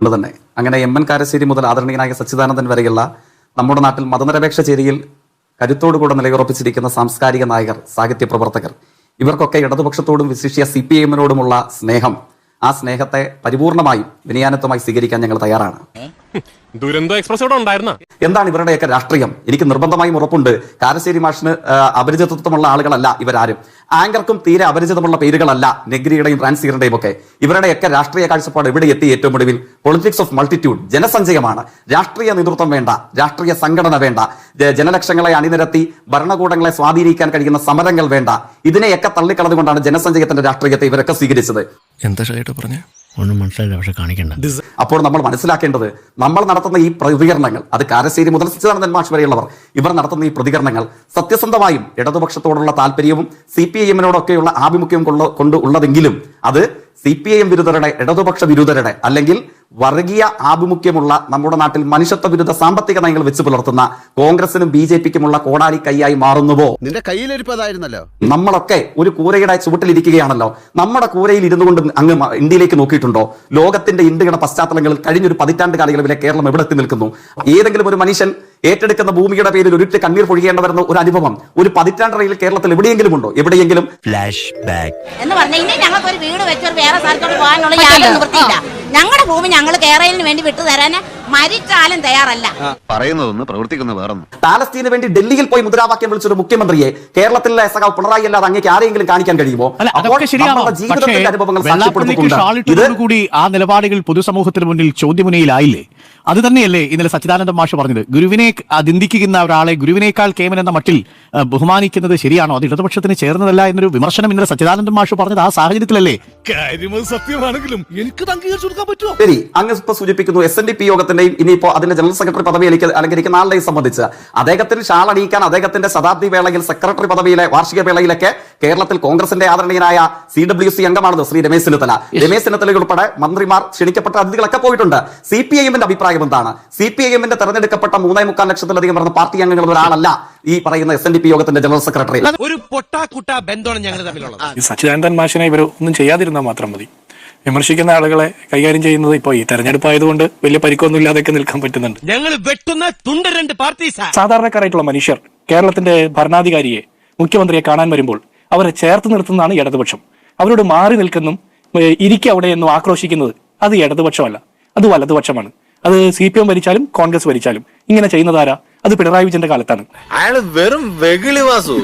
കൊണ്ട് തന്നെ അങ്ങനെ എം എൻ കാരശ്ശേരി മുതൽ ആദരണീയനായ സച്ചിദാനന്ദൻ വരെയുള്ള നമ്മുടെ നാട്ടിൽ മതനിരപേക്ഷ ചേരിയിൽ കരുത്തോടുകൂടെ നിലയുറപ്പിച്ചിരിക്കുന്ന സാംസ്കാരിക നായകർ സാഹിത്യ പ്രവർത്തകർ. ഇവർക്കൊക്കെ ഇടതുപക്ഷത്തോടും വിശിഷ്യ സി പി എമ്മിനോടുമുള്ള സ്നേഹം. ആ സ്നേഹത്തെ പരിപൂർണമായും വിനയാനത്വമായി സ്വീകരിക്കാൻ ഞങ്ങൾ തയ്യാറാണ്. ദുരന്തോ എക്സ്പ്രസ് ഇവിടെ ഉണ്ടായിരുന്ന? എന്താണ് ഇവരുടെയൊക്കെ രാഷ്ട്രീയം? എനിക്ക് നിർബന്ധമായും ഉറപ്പുണ്ട്. കാരശ്ശേരി മാഷിന് അപരിചിതത്വമുള്ള ആളുകളല്ല ഇവരാരും. ആങ്കർക്കും തീരെ അപരിചിതമുള്ള പേരുകളല്ല നെഗ്രിയുടെയും റാൻസീറിന്റെയും ഒക്കെ. ഇവരുടെയൊക്കെ രാഷ്ട്രീയ കാഴ്ചപ്പാട് ഇവിടെ എത്തി ഏറ്റവും ഒടുവിൽ? പൊളിറ്റിക്സ് ഓഫ് മൾട്ടിറ്റ്യൂഡ് ജനസഞ്ചയമാണ്. രാഷ്ട്രീയ നേതൃത്വം വേണ്ട രാഷ്ട്രീയ സംഘടന വേണ്ട ജനലക്ഷങ്ങളെ അണിനിരത്തി ഭരണകൂടങ്ങളെ സ്വാധീനിക്കാൻ കഴിയുന്ന സമരങ്ങൾ വേണ്ട. ഇതിനെയൊക്കെ തള്ളിക്കളഞ്ഞുകൊണ്ടാണ് ജനസഞ്ചയത്തിന്റെ രാഷ്ട്രീയത്തെ ഇവരൊക്കെ സ്വീകരിച്ചത്. എന്താ ശരിയായിട്ട് പറഞ്ഞേ? ഒന്നും മനസ്സിലായില്ല പക്ഷെ കാണിക്കണ്ട. അപ്പോൾ നമ്മൾ മനസ്സിലാക്കേണ്ടത് നമ്മൾ നടത്തുന്ന ഈ പ്രതികരണങ്ങൾ അത് കാരശ്ശേരി മുതൽ സച്ചിദാനന്ദൻ മാഷ് വരെയുള്ളവർ ഇവർ നടത്തുന്ന ഈ പ്രതികരണങ്ങൾ സത്യസന്ധമായും ഇടതുപക്ഷത്തോടുള്ള താല്പര്യവും സി പി ഐ എമ്മിനോടൊക്കെയുള്ള ആഭിമുഖ്യം കൊണ്ടുള്ളതെങ്കിലും കൊണ്ട് ഉള്ളതെങ്കിലും അത് സി പി ഐ എം വിരുദ്ധരുടെ ഇടതുപക്ഷ വിരുദ്ധരുടെ അല്ലെങ്കിൽ വർഗീയ ആഭിമുഖ്യമുള്ള നമ്മുടെ നാട്ടിൽ മനുഷ്യത്വ വിരുദ്ധ സാമ്പത്തിക നയങ്ങൾ വെച്ച് പുലർത്തുന്ന കോൺഗ്രസിനും ബി ജെ പിക്കുമുള്ള കോടാലി കൈയായി മാറുന്നുവോ? നിന്റെ കയ്യിലിരിപ്പതായിരുന്നല്ലോ. നമ്മളൊക്കെ ഒരു കൂരയുടെ ചുവട്ടിലിരിക്കുകയാണല്ലോ. നമ്മുടെ കൂരയിൽ ഇരുന്നു കൊണ്ട് അങ്ങ് ഇന്ത്യയിലേക്ക് നോക്കിയിട്ടുണ്ടോ? ലോകത്തിന്റെ ഇന്ത്യയുടെ പശ്ചാത്തലങ്ങളിൽ കഴിഞ്ഞൊരു പതിറ്റാണ്ട് കാലയളവിലെ കേരളം എവിടെ എത്തി നിൽക്കുന്നു? ഏതെങ്കിലും ഒരു മനുഷ്യൻ ഏറ്റെടുക്കുന്ന ഭൂമിയുടെ പേരിൽ ഒരു കണ്ണീർ പൊഴിയേണ്ട വരുന്ന ഒരു അനുഭവം. ഒരു പതിറ്റാണ്ടറയിൽ കേരളത്തിൽ എവിടെയെങ്കിലും ഉണ്ടോ? എവിടെയെങ്കിലും? ഫ്ലാഷ് ബാക്ക് എന്ന് പറഞ്ഞാൽ ഇനി ഞങ്ങൾക്ക് ഒരു വീട് വെച്ചൊരു വേറെ സ്ഥലത്തോട്ട് പോകാനുള്ള യാതൊരു നിവൃത്തിയില്ല. ഞങ്ങളുടെ ഭൂമി ഞങ്ങൾ കേരളത്തിന് വേണ്ടി വിട്ടു തരാൻ മരിച്ചാലും തയ്യാറല്ല. പറയുന്നതൊന്ന് പ്രവർത്തിക്കുന്ന വേറൊന്നും. പാലസ്തീന് വേണ്ടി ഡൽഹിയിൽ പോയി മുദ്രാവാക്യം വിളിച്ചൊരു മുഖ്യമന്ത്രിയെ കേരളത്തിലെ സഖാവ് പിണറായി അല്ലാതെ അങ്ങേക്ക് ആരെങ്കിലും കാണിക്കാൻ കഴിയുമോ? അല്ല അപ്പോൾ അതൊക്കെ ശരിയാണോ? നമ്മുടെ പക്ഷേ ജീവിതത്തിന്റെ അനുഭവങ്ങൾ വെള്ളാപ്പള്ളിക്ക് ഷാളിട്ടതോടുകൂടി ആ നിലപാടുകൾ പൊതുസമൂഹത്തിന് മുന്നിൽ ചോദ്യമുനയിലായില്ലേ? അത് തന്നെയല്ലേ ഇന്നലെ സച്ചിദാനന്ദ മാഷ് പറഞ്ഞത്. ഗുരുവിനെ അതിന്തിക്കുന്ന ഒരാളെ ഗുരുവിനേക്കാൾ കേമൻ എന്ന മട്ടിൽ ബഹുമാനിക്കുന്നത് ശരിയാണോ? അത് ഇടതുപക്ഷത്തിന് ചേർന്നതല്ല എന്നൊരു വിമർശനം ഇന്നലെ സച്ചിദാനന്ദ മാഷു പറഞ്ഞത് ആ സാഹചര്യത്തിലല്ലേ? സത്യമാണെങ്കിലും എനിക്ക് പറ്റുമോ? ശരി അങ്ങ് ഇപ്പൊ സൂചിപ്പിക്കുന്നു എസ് എൻ ഡി പി യോഗത്തിന്റെയും ഇനിയിപ്പോ അതിന്റെ ജനറൽ സെക്രട്ടറി പദവിയിലേക്ക് അലങ്കരിക്കുന്ന ആളുടെയും സംബന്ധിച്ച് അദ്ദേഹത്തിന് ഷാൾ അണിയിക്കാൻ അദ്ദേഹത്തിന്റെ ശതാബ്ദി വേളയിൽ സെക്രട്ടറി പദവിയിലെ വാർഷിക വേളയിലൊക്കെ കേരളത്തിൽ കോൺഗ്രസിന്റെ ആദരണീയനായ സി ഡബ്ല്യു സി അംഗമാണത് ശ്രീ രമേശ് ചെന്നിത്തല. രമേശ് ചെന്നിത്തല ഉൾപ്പെടെ മന്ത്രിമാർ ക്ഷണിക്കപ്പെട്ട അതിഥികളൊക്കെ പോയിട്ടുണ്ട്. സി പി ഐ എമ്മിന്റെ അഭിപ്രായം എന്താണ്? സി പി ഐ എമ്മിന്റെ തെരഞ്ഞെടുക്കപ്പെട്ട മൂന്നേ മുക്കാൽ ലക്ഷത്തിലധികം വരുന്ന പാർട്ടി അംഗങ്ങൾ ഒരാളല്ല. ഈ പറയുന്ന എസ് എൻ ഡി പി യോഗത്തിന്റെ ജനറൽ സെക്രട്ടറി. ഒരു പൊട്ടാക്കുട്ട ബന്ധമാണ് ഞങ്ങൾ തമ്മിലുള്ളത്. ഈ സച്ചിദാനന്ദൻ മാഷിനെ ഇവർ ഒന്നും ചെയ്യാതിരുന്നാൽ മാത്രം മതി. വിമർശിക്കുന്ന ആളുകളെ കൈകാര്യം ചെയ്യുന്നത് ഇപ്പോൾ ഈ തെരഞ്ഞെടുപ്പ് ആയതുകൊണ്ട് വലിയ പരിക്കൊന്നും ഇല്ലാതെയൊക്കെ നിൽക്കാൻ പറ്റുന്നുണ്ട്. ഞങ്ങൾ വെട്ടുന്ന തുണ്ട രണ്ട് പാർട്ടി സാധാരണക്കാരായിട്ടുള്ള മനുഷ്യർ കേരളത്തിന്റെ ഭരണാധികാരിയെ മുഖ്യമന്ത്രിയെ കാണാൻ വരുമ്പോൾ അവരെ ചേർത്ത് നിർത്തുന്നതാണ് ഇടതുപക്ഷം. അവരോട് മാറി നിൽക്കുന്നു ഇരിക്കുക അവിടെ എന്നും ആക്രോശിക്കുന്നത് അത് ഇടതുപക്ഷമല്ല. അത് വലതുപക്ഷമാണ്. അത് സി പി എം ഭരിച്ചാലും കോൺഗ്രസ് ഭരിച്ചാലും. ഇങ്ങനെ ചെയ്യുന്നതാരാ അത് പിണറായി വിജയന്റെ കാലത്താണ്. അയാൾ വെറും വെകിളി വാസു.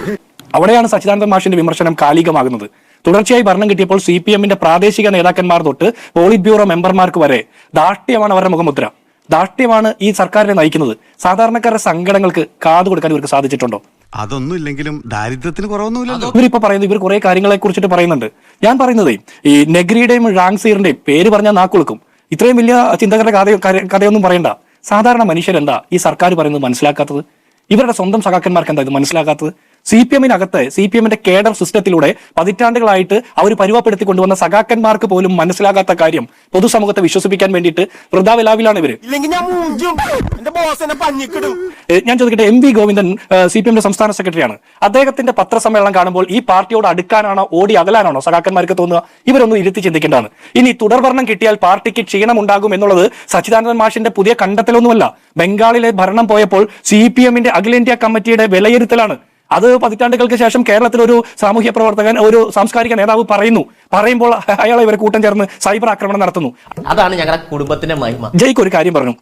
അവിടെയാണ് സച്ചിദാനന്ദ മാഷിന്റെ വിമർശനം കാലികമാകുന്നത്. തുടർച്ചയായി ഭരണം കിട്ടിയപ്പോൾ സി പി എമ്മിന്റെ പ്രാദേശിക നേതാക്കന്മാർ തൊട്ട് പോളിറ്റ് ബ്യൂറോ മെമ്പർമാർക്ക് വരെ ദാഷ്ട്യമാണ് അവരുടെ മുഖമുദ്ര. ദാഷ്ട്യമാണ് ഈ സർക്കാരിനെ നയിക്കുന്നത്. സാധാരണക്കാരുടെ സങ്കടങ്ങൾക്ക് കാതു കൊടുക്കാൻ ഇവർക്ക് സാധിച്ചിട്ടുണ്ടോ? അതൊന്നും ഇല്ലെങ്കിലും ദാരിദ്ര്യത്തിന് കുറവൊന്നുമില്ലല്ലോ. ഇവരിപ്പോ പറയുന്നത് ഇവർ കുറെ കാര്യങ്ങളെ കുറിച്ചിട്ട് പറയുന്നുണ്ട്. ഞാൻ പറയുന്നത് ഈ നെഗ്രിയുടെയും റാങ്സീറിന്റെയും പേര് പറഞ്ഞാൽ നാക്കുളുക്കും. ഇത്രയും വലിയ ചിന്തകരുടെ കഥ കഥയൊന്നും പറയണ്ട. സാധാരണ മനുഷ്യരെന്താ ഈ സർക്കാർ പറയുന്നത് മനസ്സിലാക്കാത്തത്? ഇവരുടെ സ്വന്തം സഖാക്കന്മാർക്ക് എന്താ ഇത് മനസ്സിലാക്കാത്തത്? സി പി എമ്മിനകത്ത് സി പി എമ്മിന്റെ കേഡർ സിസ്റ്റത്തിലൂടെ പതിറ്റാണ്ടുകളായിട്ട് അവർ പരുവപ്പെടുത്തി കൊണ്ടുവന്ന സഖാക്കന്മാർക്ക് പോലും മനസ്സിലാകാത്ത കാര്യം പൊതുസമൂഹത്തെ വിശ്വസിപ്പിക്കാൻ വേണ്ടിയിട്ട് വൃദ്ധാവിലാവിലാണ് ഇവർ. ഞാൻ ചോദിക്കട്ടെ M V Govindan C P എമ്മിന്റെ സംസ്ഥാന സെക്രട്ടറിയാണ്. അദ്ദേഹത്തിന്റെ പത്രസമ്മേളനം കാണുമ്പോൾ ഈ പാർട്ടിയോട് അടുക്കാനാണോ ഓടി അകലാനാണോ സഖാക്കന്മാർക്ക് തോന്നുക? ഇവരൊന്നും ഇരുത്തി ചിന്തിക്കേണ്ടതാണ്. ഇനി തുടർഭരണം കിട്ടിയാൽ പാർട്ടിക്ക് ക്ഷീണമുണ്ടാകും എന്നുള്ളത് സച്ചിദാനന്ദൻ മാഷിന്റെ പുതിയ കണ്ടെത്തലൊന്നുമല്ല. ബംഗാളിലെ ഭരണം പോയപ്പോൾ സി പി എമ്മിന്റെ അഖിലേന്ത്യാ കമ്മിറ്റിയുടെ വിലയിരുത്തലാണ്. അത് പതിറ്റാണ്ടുകൾക്ക് ശേഷം കേരളത്തിൽ ഒരു സാമൂഹ്യ പ്രവർത്തകൻ ഒരു സാംസ്കാരിക നേതാവ് പറയുന്നു. പറയുമ്പോൾ അയാളെ ഇവരെ കൂട്ടം ചേർന്ന് സൈബർ ആക്രമണം നടത്തുന്നു. അതാണ് ഞങ്ങളുടെ കുടുംബത്തിന്റെ മഹിമ. ജയ്ക്ക് ഒരു കാര്യം പറഞ്ഞു.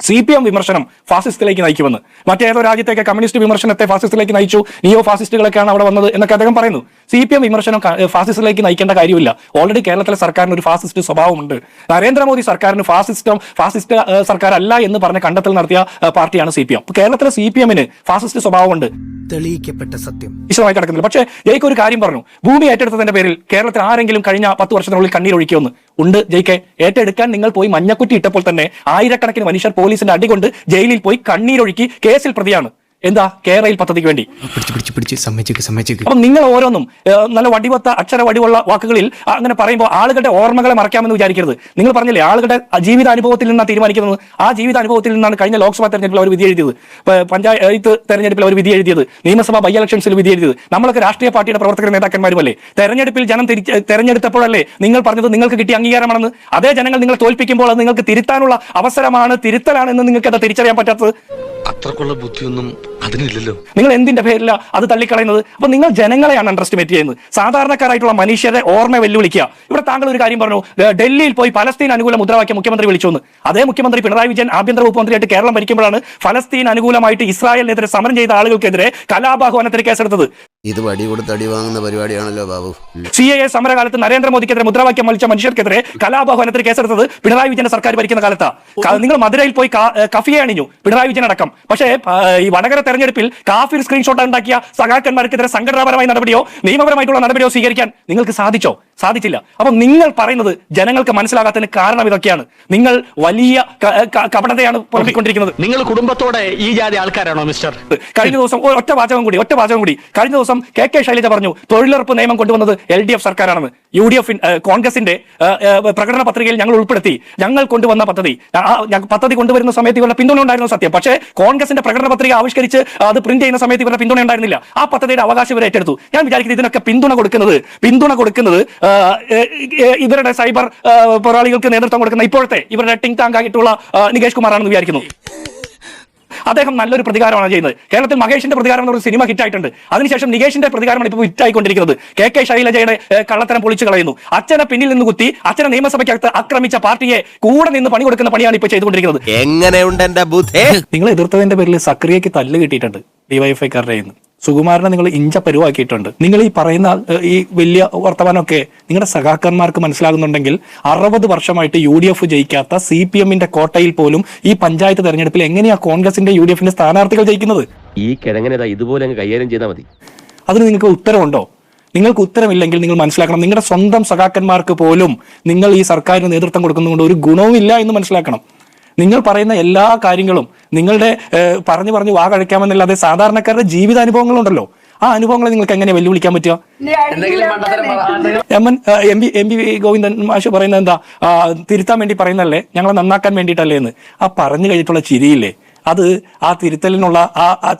സി പി എം വിമർശനം ഫാസിസ്റ്റിലേക്ക് നയിക്കുമെന്ന്. മറ്റേതോ രാജ്യത്തേക്ക് കമ്മ്യൂണിസ്റ്റ് വിമർശനത്തെ ഫാസിസ്റ്റിലേക്ക് നയിച്ചു. നിയോ ഫാസിസ്റ്റുകളൊക്കെയാണ് അവിടെ വന്നത് എന്നൊക്കെ അദ്ദേഹം പറയുന്നു. സി പി എം വിമർശനം ഫാസിസ്റ്റിലേക്ക് നയിക്കേണ്ട കാര്യമില്ല. ഓൾറെഡി കേരളത്തിലെ സർക്കാരിന് ഒരു ഫാസിസ്റ്റ് സ്വഭാവമുണ്ട്. നരേന്ദ്രമോദി സർക്കാരിന് ഫാസിസ്റ്റം ഫാസിസ്റ്റ് സർക്കാരല്ല എന്ന് പറഞ്ഞ കണ്ടെത്തൽ നടത്തിയ പാർട്ടിയാണ് സി പി എം. കേരളത്തിലെ സി പി എമ്മിന് ഫാസിസ്റ്റ് സ്വഭാവമുണ്ട്. തെളിയിക്കപ്പെട്ട സത്യം. വിശദമായി കിടക്കുന്നില്ല. പക്ഷേ ജയ്ക്ക് ഒരു കാര്യം പറഞ്ഞു. ഭൂമി ഏറ്റെടുത്തതിന്റെ പേരിൽ കേരളത്തിൽ ആരെങ്കിലും കഴിഞ്ഞ പത്ത് വർഷത്തിനുള്ളിൽ കണ്ണീരൊഴുക്കിയൊന്ന് ഉണ്ട്. ജയ്ക്കെ ഏറ്റെടുക്കാൻ നിങ്ങൾ പോയി മഞ്ഞക്കുറ്റി ഇട്ടപ്പോൾ തന്നെ ആയിരക്കണക്കിന് മനുഷ്യർ പോലീസിന്റെ അടികൊണ്ട് ജയിലിൽ പോയി കണ്ണീരൊഴുക്കി കേസിൽ പ്രതിയാണ്. എന്താ? കേരളയിൽ പദ്ധതിക്ക് വേണ്ടി. പിടിച്ച് പിടിച്ച് പിടിച്ച്. സമ്മതിച്ചേക്ക് സമ്മതിച്ചേക്ക്. അപ്പം നിങ്ങൾ ഓരോന്നും നല്ല വടിവത്ത അക്ഷര വടിവുള്ള വാക്കുകളിൽ അങ്ങനെ പറയുമ്പോൾ ആളുകളുടെ ഓർമ്മകളെ മറക്കാമെന്ന് വിചാരിക്കരുത്. നിങ്ങൾ പറഞ്ഞില്ലേ ആളുകളുടെ ജീവിത അനുഭവത്തിൽ നിന്നാണ് തീരുമാനിക്കുന്നത്. ആ ജീവിത അനുഭവത്തിൽ നിന്നാണ് കഴിഞ്ഞ ലോക്സഭാ തെരഞ്ഞെടുപ്പിൽ അവർ വിധി എഴുതിയത്. പഞ്ചായത്ത് തെരഞ്ഞെടുപ്പിൽ അവർ വിധി എഴുതിയത്. നിയമസഭാ ബൈ ഇലക്ഷൻസിൽ വിധി എഴുതിയത്. നമ്മളൊക്കെ രാഷ്ട്രീയ പാർട്ടിയുടെ പ്രവർത്തക നേതാക്കന്മാരുമല്ലേ? തെരഞ്ഞെടുപ്പിൽ ജനം തിരിച്ച് തെരഞ്ഞെടുത്തപ്പോഴല്ലേ നിങ്ങൾ പറഞ്ഞത് നിങ്ങൾക്ക് കിട്ടിയ അംഗീകാരമാണെന്ന്? അതേ ജനങ്ങൾ നിങ്ങൾ തോൽപ്പിക്കുമ്പോൾ അത് നിങ്ങൾക്ക് തിരുത്താനുള്ള അവസരമാണ് തിരുത്തലാണെന്ന് നിങ്ങൾക്ക് അത് തിരിച്ചറിയാൻ പറ്റാത്തത്? അത്രക്കുള്ള ബുദ്ധിയൊന്നും അതിനില്ലല്ലോ. നിങ്ങൾ എന്തിന്റെ പേരില അത് തള്ളിക്കളയുന്നത്? അപ്പൊ നിങ്ങൾ ജനങ്ങളെയാണ് അണ്ടർ എസ്റ്റിമേറ്റ് ചെയ്യുന്നത്. സാധാരണക്കാരായിട്ടുള്ള മനുഷ്യരെ ഓർമ്മ വെല്ലുവിളിക്കുക. ഇവിടെ താങ്കൾ ഒരു കാര്യം പറഞ്ഞു. ഡൽഹിയിൽ പോയി ഫലസ്തീൻ അനുകൂല മുദ്രാവാക്യം മുഖ്യമന്ത്രി വിളിച്ചു അതേ മുഖ്യമന്ത്രി പിണറായി വിജയൻ ആഭ്യന്തര വകുപ്പ് കേരളം ഭരിക്കുമ്പോഴാണ് ഫലസ്തീൻ അനുകൂലമായിട്ട് ഇസ്രായേലിനെതിരെ സമരം ചെയ്ത ആളുകൾക്കെതിരെ കലാപാഹ്വാനത്തിന് കേസെടുത്തത്. ഇത് വടി കൊടുത്ത് അടി വാങ്ങുന്ന പരിപാടിയാണല്ലോ ബാബു. സി എ സമരകാലത്ത് നരേന്ദ്രമോദിക്കെതിരെ മുദ്രാവാക്യം വലിച്ച മനുഷ്യർക്കെതിരെ കലാപാഹ്വാനത്തിന് കേസെടുത്തത് പിണറായി വിജയന്റെ സർക്കാർ ഭരിക്കുന്ന കാലത്താ. നിങ്ങൾ മധുരയിൽ പോയി കഫിയെ അണിഞ്ഞു പിണറായി വിജയൻ അടക്കം. പക്ഷേ ഈ വടകര തെരഞ്ഞെടുപ്പിൽ കാഫിർ സ്ക്രീൻഷോട്ട് ഉണ്ടാക്കിയ സഖാക്കന്മാർക്കെതിരെ സംഘടനാപരമായ നടപടിയോ നിയമപരമായിട്ടുള്ള നടപടിയോ സ്വീകരിക്കാൻ നിങ്ങൾക്ക് സാധിച്ചോ? സാധിച്ചില്ല. അപ്പൊ നിങ്ങൾ പറയുന്നത് ജനങ്ങൾക്ക് മനസ്സിലാകാത്തതിന് കാരണം ഇതൊക്കെയാണ്. നിങ്ങൾ വലിയ കപടതയാണ് പുറത്തിക്കൊണ്ടിരിക്കുന്നത് നിങ്ങൾ കുടുംബത്തോടെ ഈ ജാതി ആൾക്കാരാണോ മിസ്റ്റർ? കഴിഞ്ഞ ദിവസം ഒറ്റ വാചകം കൂടി ഒറ്റ വാചകം കൂടി. കഴിഞ്ഞ ദിവസം കെ കെ ശൈലജ പറഞ്ഞു തൊഴിലുറപ്പ് നിയമം കൊണ്ടുവന്നത് എൽ ഡി എഫ് സർക്കാരാണെന്ന്. യു ഡി എഫ് കോൺഗ്രസിന്റെ പ്രകടന പത്രികയിൽ ഞങ്ങൾ ഉൾപ്പെടുത്തി. ഞങ്ങൾ കൊണ്ടുവന്ന പദ്ധതി പദ്ധതി കൊണ്ടുവരുന്ന സമയത്ത് ഇവരുടെ പിന്തുണ ഉണ്ടായിരുന്നു സത്യം. പക്ഷേ കോൺഗ്രസിന്റെ പ്രകടന പത്രിക ആവിഷ്കരിച്ച് അത് പ്രിന്റ് ചെയ്യുന്ന സമയത്ത് ഇവരുടെ പിന്തുണ ഉണ്ടായിരുന്നില്ല. ആ പദ്ധതിയുടെ അവകാശം ഇവർ ഏറ്റെടുത്തു. ഞാൻ വിചാരിക്കുന്നത് ഇതിനൊക്കെ പിന്തുണ കൊടുക്കുന്നത് പിന്തുണ കൊടുക്കുന്നത് ഇവരുടെ സൈബർ പോരാളികൾക്ക് നേതൃത്വം കൊടുക്കുന്ന ഇപ്പോഴത്തെ ഇവരുടെ ടിങ് ടാങ്ക് ആയിട്ടുള്ള നികേഷ് കുമാറാണെന്ന് വിചാരിക്കുന്നു. അദ്ദേഹം നല്ലൊരു പ്രതികാരമാണ് ചെയ്യുന്നത്. കേരളത്തിൽ മഹേഷിന്റെ പ്രതികാരം എന്നൊരു സിനിമ ഹിറ്റായിട്ടുണ്ട്. അതിനുശേഷം നികേഷിന്റെ പ്രതികാരമാണ് ഇപ്പോൾ ഹിറ്റായിക്കൊണ്ടിരിക്കുന്നത്. കെ കെ ശൈലജയുടെ കള്ളത്തരം പൊളിച്ചു കളയുന്നു. അച്ഛനെ പിന്നിൽ നിന്ന് കുത്തി അച്ഛനെ നിയമസഭയ്ക്കകത്ത് ആക്രമിച്ച പാർട്ടിയെ കൂടെ നിന്ന് പണി കൊടുക്കുന്ന പണിയാണ് ഇപ്പോൾ ചെയ്തുകൊണ്ടിരിക്കുന്നത്. എങ്ങനെയുണ്ട് എന്റെ ബുദ്ധി? നിങ്ങൾ എതിർത്തതിന്റെ പേരിൽ സക്രിയക്ക് തല്ല് കിട്ടിയിട്ടുണ്ട്. ഡിവൈഎഫ്ഐക്കാരുടെ സുകുമാരനെ നിങ്ങൾ ഇഞ്ച പരുവാക്കിയിട്ടുണ്ട്. നിങ്ങൾ ഈ പറയുന്ന ഈ വലിയ വർത്തമാനമൊക്കെ നിങ്ങളുടെ സഖാക്കന്മാർക്ക് മനസ്സിലാകുന്നുണ്ടെങ്കിൽ അറുപത് വർഷമായിട്ട് യു ഡി എഫ് ജയിക്കാത്ത സി പി എമ്മിന്റെ കോട്ടയിൽ പോലും ഈ പഞ്ചായത്ത് തെരഞ്ഞെടുപ്പിൽ എങ്ങനെയാ കോൺഗ്രസിന്റെ യു ഡി എഫിന്റെ സ്ഥാനാർത്ഥികൾ ജയിക്കുന്നത്? ഈ കിഴങ്ങനെ ഇതുപോലെ കൈകാര്യം ചെയ്താൽ മതി. അതിന് നിങ്ങൾക്ക് ഉത്തരവുണ്ടോ? നിങ്ങൾക്ക് ഉത്തരമില്ലെങ്കിൽ നിങ്ങൾ മനസ്സിലാക്കണം. നിങ്ങളുടെ സ്വന്തം സഖാക്കന്മാർക്ക് പോലും നിങ്ങൾ ഈ സർക്കാരിന് നേതൃത്വം കൊടുക്കുന്നതുകൊണ്ട് ഒരു ഗുണവുമില്ല എന്ന് മനസ്സിലാക്കണം. നിങ്ങൾ പറയുന്ന എല്ലാ കാര്യങ്ങളും നിങ്ങളുടെ പറഞ്ഞു പറഞ്ഞു വാ കഴിക്കാമെന്നല്ലാതെ സാധാരണക്കാരുടെ ജീവിതാനുഭവങ്ങളുണ്ടല്ലോ. ആ അനുഭവങ്ങളെ നിങ്ങൾക്ക് എങ്ങനെ വെല്ലുവിളിക്കാൻ പറ്റുക? M N M B M Govindan മാഷ് പറയുന്നത് എന്താ? തിരുത്താൻ വേണ്ടി പറയുന്നതല്ലേ? ഞങ്ങളെ നന്നാക്കാൻ വേണ്ടിയിട്ടല്ലേ എന്ന്. ആ പറഞ്ഞു കഴിഞ്ഞിട്ടുള്ള ചിരിയില്ലേ? അത് ആ തിരുത്തലിനുള്ള ആ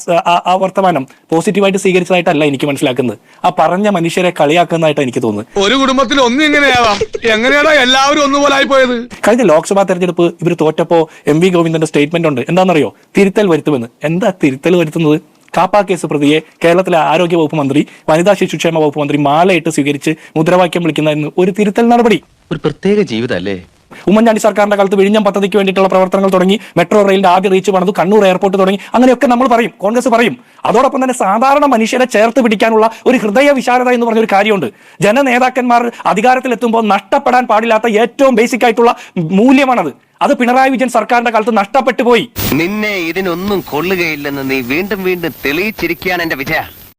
ആ- വർത്തമാനം പോസിറ്റീവായിട്ട് സ്വീകരിച്ചതായിട്ടല്ല എനിക്ക് മനസ്സിലാക്കുന്നത്. ആ പറഞ്ഞ മനുഷ്യരെ കളിയാക്കുന്നതായിട്ട് എനിക്ക് തോന്നുന്നത്. ഒരു കുടുംബത്തിൽ ഒന്നും എങ്ങനെയാവാം? എങ്ങനെയാടാ എല്ലാവരും ഒന്നുപോലെ ആയി പോയത് കഴിഞ്ഞ ലോക്സഭാ തെരഞ്ഞെടുപ്പ് ഇവർ തോറ്റപ്പോ എം വി ഗോവിന്ദന്റെ സ്റ്റേറ്റ്മെന്റ് ഉണ്ട്. എന്താണെന്നറിയോ? തിരുത്തൽ വരുത്തുമെന്ന്. എന്താ തിരുത്തൽ വരുത്തുന്നത്? കാപ്പ കേസ് പ്രതിയെ കേരളത്തിലെ ആരോഗ്യ വകുപ്പ് മന്ത്രി വനിതാ ശിശുക്ഷേമ വകുപ്പ് മന്ത്രി മാലയിട്ട് സ്വീകരിച്ച് മുദ്രാവാക്യം വിളിക്കുന്ന ഒരു തിരുത്തൽ നടപടി. ഒരു പ്രത്യേക ജീവിതല്ലേ ഉമ്മൻചാണ്ടി സർക്കാരിന്റെ കാലത്ത് വിഴിഞ്ഞം പദ്ധതിക്ക് വേണ്ടിയിട്ടുള്ള പ്രവർത്തനങ്ങൾ തുടങ്ങി മെട്രോ റെയിലിന്റെ ആദ്യ റീച്ച് പണിതു കണ്ണൂർ എയർപോർട്ട് തുടങ്ങി അങ്ങനെയൊക്കെ നമ്മൾ പറയും കോൺഗ്രസ് പറയും. അതോടൊപ്പം തന്നെ സാധാരണ മനുഷ്യരെ ചേർത്ത് പിടിക്കാനുള്ള ഒരു ഹൃദയ വിശാലത എന്ന് പറഞ്ഞ ഒരു കാര്യമുണ്ട്. ജനനേതാക്കന്മാർ അധികാരത്തിലെത്തുമ്പോൾ നഷ്ടപ്പെടാൻ പാടില്ലാത്ത ഏറ്റവും ബേസിക് ആയിട്ടുള്ള മൂല്യമാണത്. അത് പിണറായി വിജയൻ സർക്കാരിന്റെ കാലത്ത് നഷ്ടപ്പെട്ടു പോയി. നിന്നെ ഇതിനൊന്നും കൊള്ളുകയില്ലെന്ന് നീ വീണ്ടും വീണ്ടും തെളിയിച്ചിരിക്കുകയാണ് എന്റെ വിജയ.